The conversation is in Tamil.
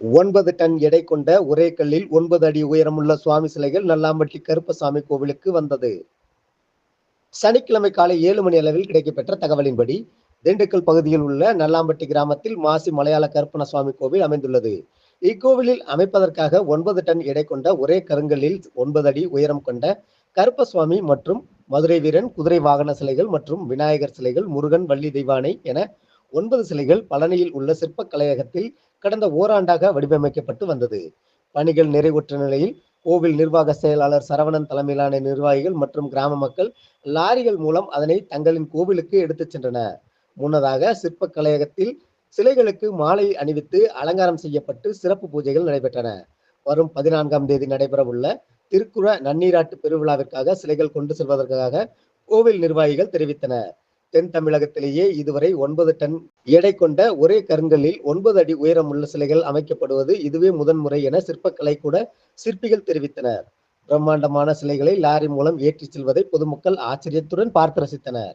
ஒன்பது டன் எடை கொண்ட ஒரே கல்லில் ஒன்பது அடி உயரமுள்ள சுவாமி சிலைகள் நல்லாம்பட்டி கருப்பசாமி கோவிலுக்கு வந்தது. சனிக்கிழமை காலை ஏழு மணி அளவில் கிடைக்கப்பெற்ற தகவலின்படி திண்டுக்கல் பகுதியில் உள்ள நல்லாம்பட்டி கிராமத்தில் மாசி மலையாள கற்பன சுவாமி கோவில் அமைந்துள்ளது. இக்கோவிலில் அமைப்பதற்காக ஒன்பது டன் எடை கொண்ட ஒரே கருங்கல்லில் ஒன்பது அடி உயரம் கொண்ட கருப்பசுவாமி மற்றும் மதுரை வீரன் குதிரை வாகன சிலைகள் மற்றும் விநாயகர் சிலைகள் முருகன் வள்ளி தெய்வானை என ஒன்பது சிலைகள் பழனியில் உள்ள சிற்பக் கலையகத்தில் கடந்த ஓராண்டாக வடிவமைக்கப்பட்டு வந்தது. பணிகள் நிறைவுற்ற நிலையில் கோவில் நிர்வாக செயலாளர் சரவணன் தலைமையிலான நிர்வாகிகள் மற்றும் கிராம மக்கள் லாரிகள் மூலம் அதனை தங்களின் கோவிலுக்கு எடுத்துச் சென்றனர். முன்னதாக சிற்பக் கலையகத்தில் சிலைகளுக்கு மாலை அணிவித்து அலங்காரம் செய்யப்பட்டு சிறப்பு பூஜைகள் நடைபெற்றன. வரும் பதினான்காம் தேதி நடைபெறவுள்ள திருக்குற நன்னீராட்டு பெருவிழாவிற்காக சிலைகள் கொண்டு செல்வதற்காக கோவில் நிர்வாகிகள் தெரிவித்தனர். தென் தமிழகத்திலேயே இதுவரை ஒன்பது டன் எடை கொண்ட ஒரே கருங்கல்லில் ஒன்பது அடி உயரம் உள்ள சிலைகள் அமைக்கப்படுவது இதுவே முதன்முறை என சிற்பக்கலை கூட சிற்பிகள் தெரிவித்தனர். பிரம்மாண்டமான சிலைகளை லாரி மூலம் ஏற்றிச் செல்வதை பொதுமக்கள் ஆச்சரியத்துடன் பார்த்து ரசித்தனர்.